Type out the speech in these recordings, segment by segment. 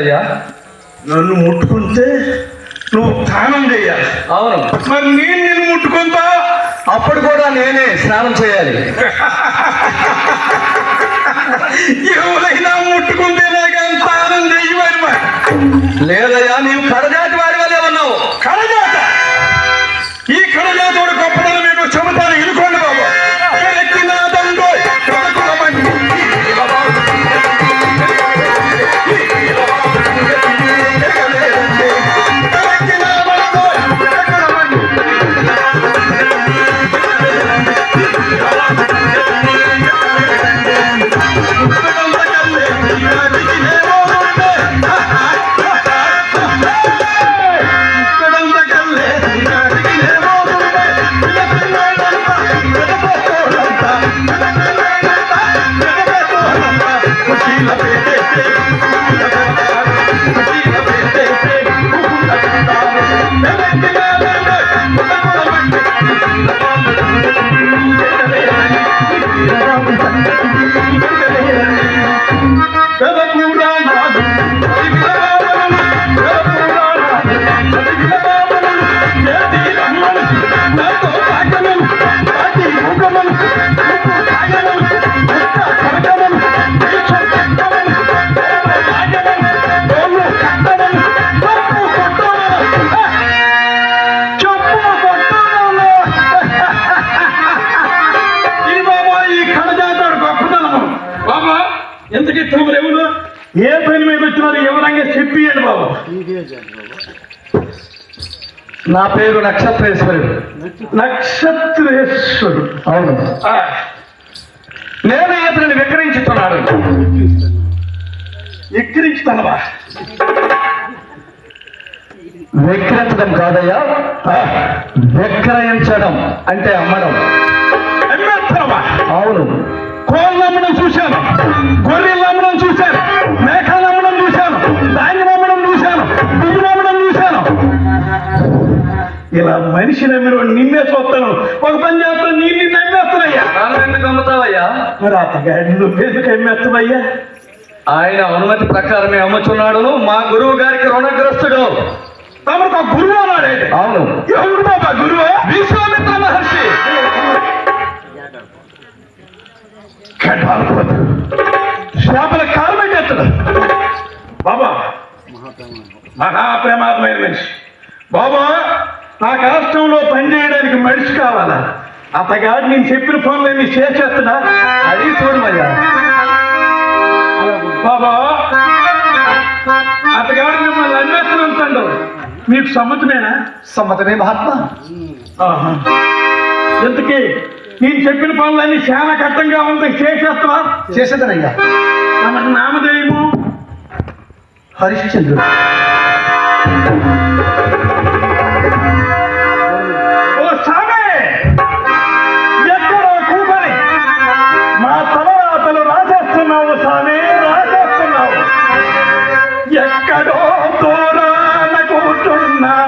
చేయాలయ్యా నన్ను ముట్టుకుంటే నువ్వు స్నానం చేయాలి అవును. మరి నేను నిన్ను ముట్టుకుంటా? అప్పుడు కూడా నేనే స్నానం చేయాలి. ఎవరైనా ముట్టుకుంటేనే కానీ స్నానం చేయమని లేదయ్యా నీవు కరగ పేరు వివరంగా చెప్పియండి బాబు. నా పేరు నక్షత్రేశ్వరుడు. నక్షత్రేశ్వరుడు. అవును. నేను ఇతనిని విక్రయించుతున్నాడు. ఎక్కిరించుతానవా విక్రయించడం కాదయ్యా. విక్రయించడం అంటే అమ్మడం. అవును. కోళ్ళు అమ్మడం చూశాను. గొర్రెలు అమ్మడం చూశాను. ఇలా మనిషి నమ్మిన నిన్నే చూస్తాను. ఒక పని చేస్తాను నీ నిన్ను అమ్మేస్తానయ్యా నన్ను ఎందుకు అమ్ముతావయ్యా మరి అతగాడి నువ్వు ఎందుకు అమ్మేస్తావయ్యా ఆయన అనుమతి ప్రకారమే అమ్ముచున్నాడును మా గురువు గారికి రుణగ్రస్తుడు. తమకు ఆ గురువు అన్నాడే. అవును. ఎవరు బాబా గురువు? విశ్వామిత్ర మహర్షి. ఖడ్వాలపోతు చేపల కాలమెట్టేస్తాడు బాబా మహాప్రమాదమైన మనిషి. బాబా నా రాష్ట్రంలో పనిచేయడానికి మనిషి కావాలా? అతగాడు నేను చెప్పిన పనులన్నీ చేసేస్తున్నా? అది చూడమయ్యా బాబా అతగాడు మిమ్మల్ని అన్వేషించండు మీకు సమ్మతమేనా? సమ్మతమే మహాత్మా. ఇంతకీ నేను చెప్పిన పనులన్నీ చాలా కట్టంగా ఉంది చేసేస్తావా? చేసేదనయ్యా. మనకు నామధేయము? హరిశ్చంద్రుడు. my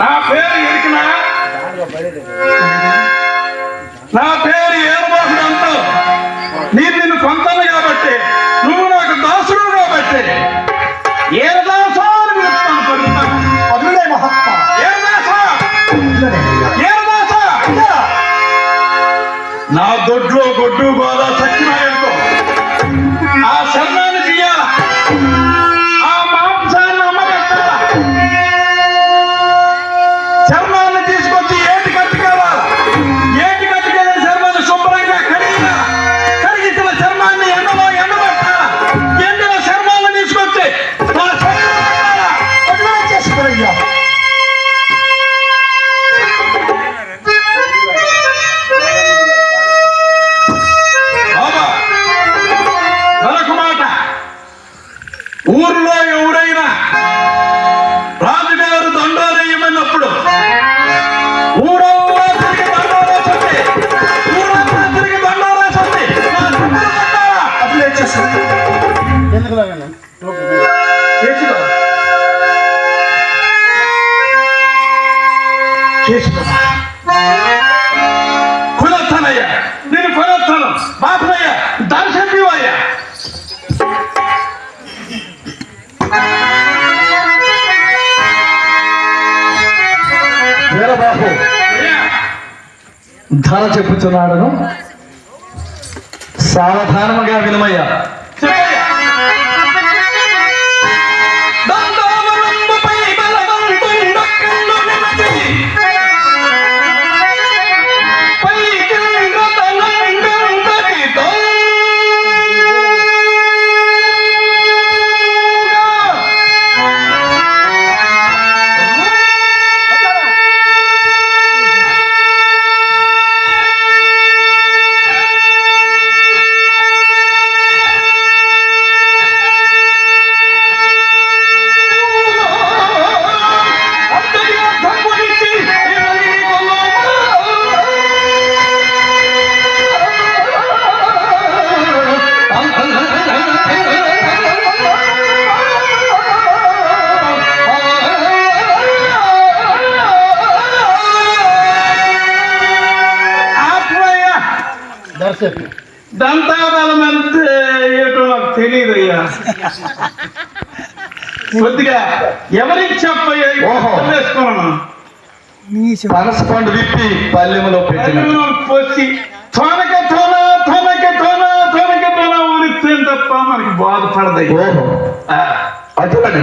నా పేరు ఎరికినా నా పేరు ఏర్వాసుడు కొనొస్తానయ్యా నేను కొనొస్తాను బాబునయ్యా దర్శనయ్యా వీరబాబు ధర చెప్పుతున్నాడను సావధానముగా వినమయ్యా. దంతాబలం అంటే ఏటో నాకు తెలియదయ్యా కొద్దిగా ఎవరికి. వేసుకున్నాను పనస పండు విప్పి పల్లెములో పోసి తొనక తొన తొనక తొన తొనక తొన ఉరిస్తే తప్ప మనకి బాధపడదయ్య ఓహో. అటువంటి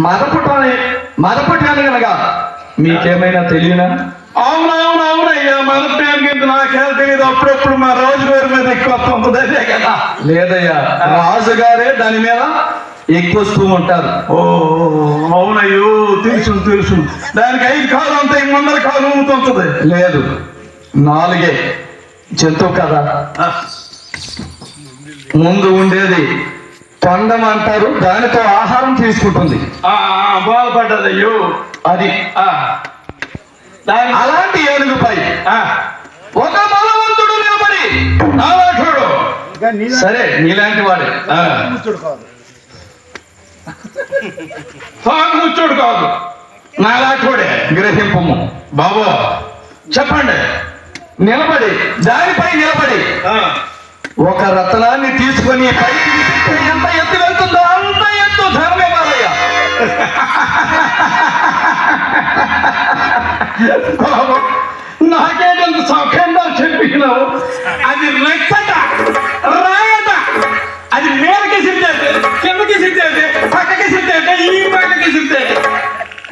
మదపుటాని మదపుటాని కనుక మీకేమైనా తెలియనా? అవునవును అవునయ్యా మన పేరుకి నాకేం తెలియదు. అప్పుడప్పుడు మా రోజుగారి మీద ఎక్కువ అదే కదా. లేదయ్యా రాజుగారే దాని మీద ఎక్కువస్తూ ఉంటారు. ఓ అవునయ్యో తెలుసు తెలుసు. దానికి ఐదు కాలు అంతా ముందర కాలు ఊముతుంటది లేదు నాలుగే. జంతువు కదా. ముందు ఉండేది తొండం అంటారు దానితో ఆహారం తీసుకుంటుంది. బాధపడ్డదయ్యో అది. ఆ. అలాంటి ఏనుగుపై ఆ, ఒక బలవంతుడు నిలబడి నాలా చూడు సరే నీలాంటి వాడే. ఆ. సాగు ముచ్చోడు కాదు. నాలా చూడే గ్రహింపము. బాబు చెప్పండి. నిలబడి దానిపై నిలబడి. ఆ, ఒక రత్నాన్ని తీసుకొని పైకి ఎంత ఎత్తు వెళ్తుందో అంత ఎత్తు ధర్మే నాకేటంత సౌఖ్యంగా చెప్పినావు. అది రెచ్చట రాయట. అది మేలకి సిద్ధేది కిందకి సిద్ధేది పక్కకి సిద్ధేది ఈ పక్కకి సిద్ధేది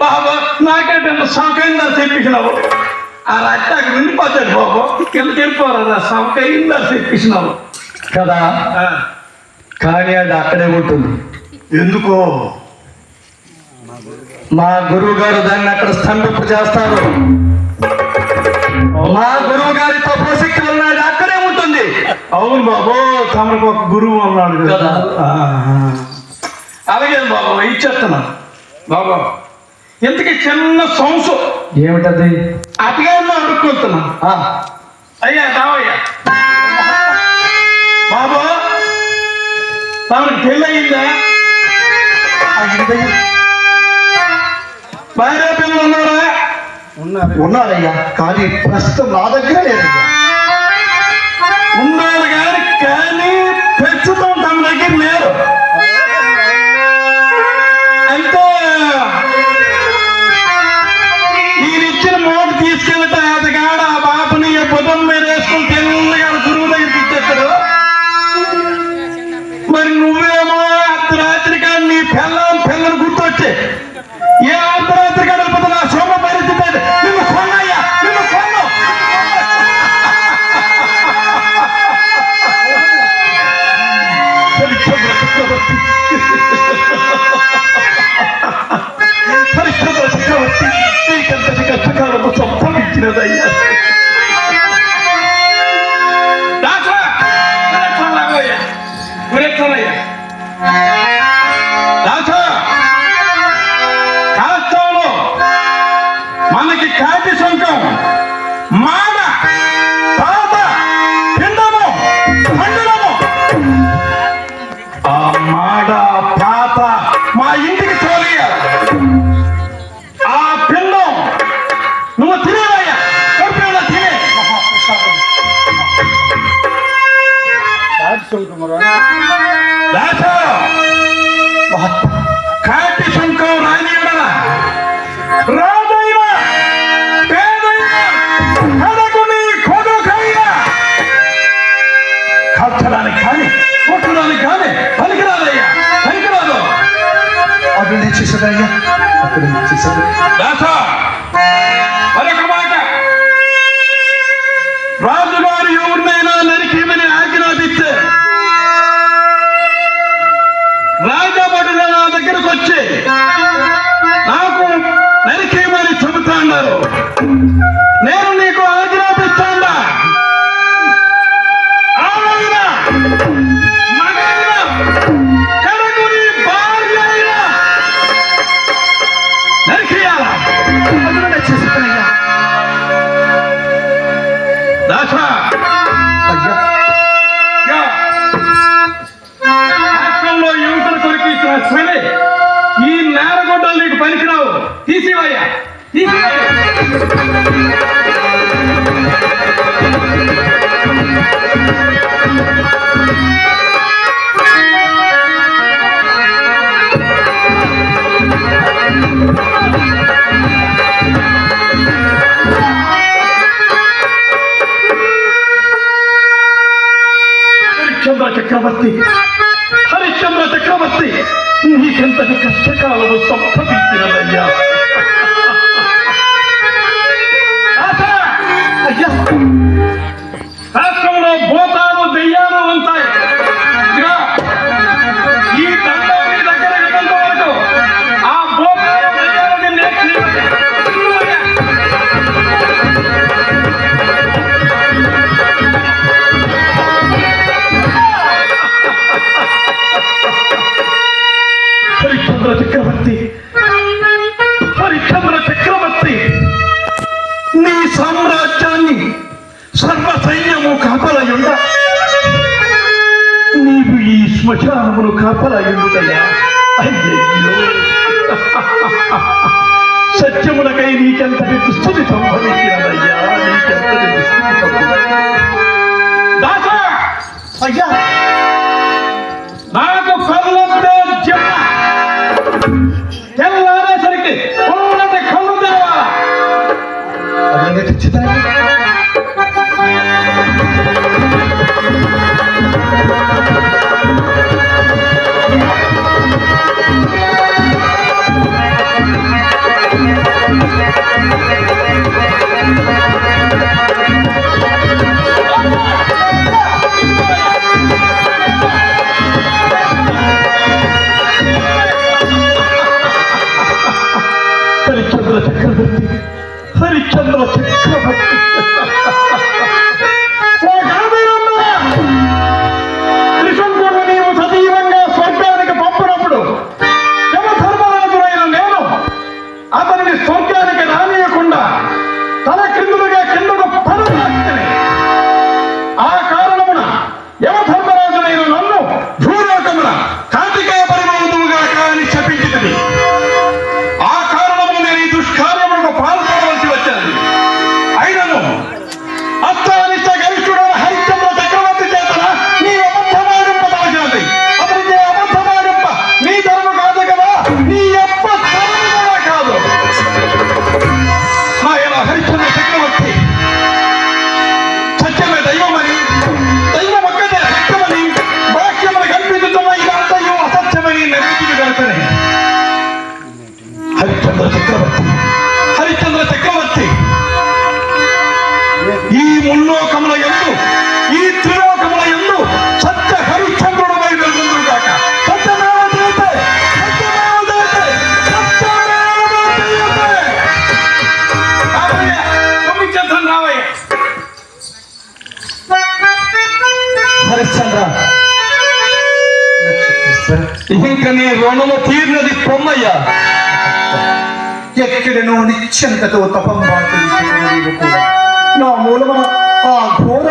బాబు నాకేటంత సౌఖ్యంగా చెప్పినావు. ఆ రచ్చకు వినిపోతాడు బాబు. కిందకి వెళ్ళిపోరా సౌఖ్యంగా చెప్పినావు. కదా? కానీ అది అక్కడే ఉంటుంది. ఎందుకో? మా గురువు గారు దాన్ని అక్కడ స్తంభింప చేస్తారు. మా గురువు గారి తపోశక్తి అది అక్కడే ఉంటుంది. అవును బాబు తమకు ఒక గురువు కదా. ఆ. అలాగే బాబు ఇచ్చేస్తున్నా. బాబు ఇంతకీ చిన్న సొంసు. ఏమిటది? అతిగా అడుక్కుంటున్నా ఆ, అయ్యా రావయ్యా. బాబు తమకు పెళ్ళి అయిందా అయిందయ్యా. భార్య పిల్లలు ఉన్నారా ఉన్నారయ్యా కానీ ప్రస్తుతం నా దగ్గర లేదయ్యా ఉన్నారు కానీ కానీ ప్రస్తుతం Pennsylvania. I put him, see something. చక్రవర్తి. పరిశ్రమల చక్రవర్తి. నీ సామ్రాజ్యాన్ని సర్వ సైన్యము కాపలయుండ నీవు ఈ శ్మశానమును కాపలయుండుటయా అయ్యయ్యో. సత్యములకై నీకెంతటి దుస్థితి సంభవించినదయ్యా. నీకెంతటి దుస్థితి సంభవించిన అయ్యా! হচ্ছে তাই ಹರಿಶ್ಚಂದ್ರ ಚಕ್ರವರ್ತಿ ಹರಿಶ್ಚಂದ್ರ రుణము తీర్నది పొమ్మయ్యా. ఎక్కడనో నిత్యంతతో తపం నా మూలమున ఆ ఘోర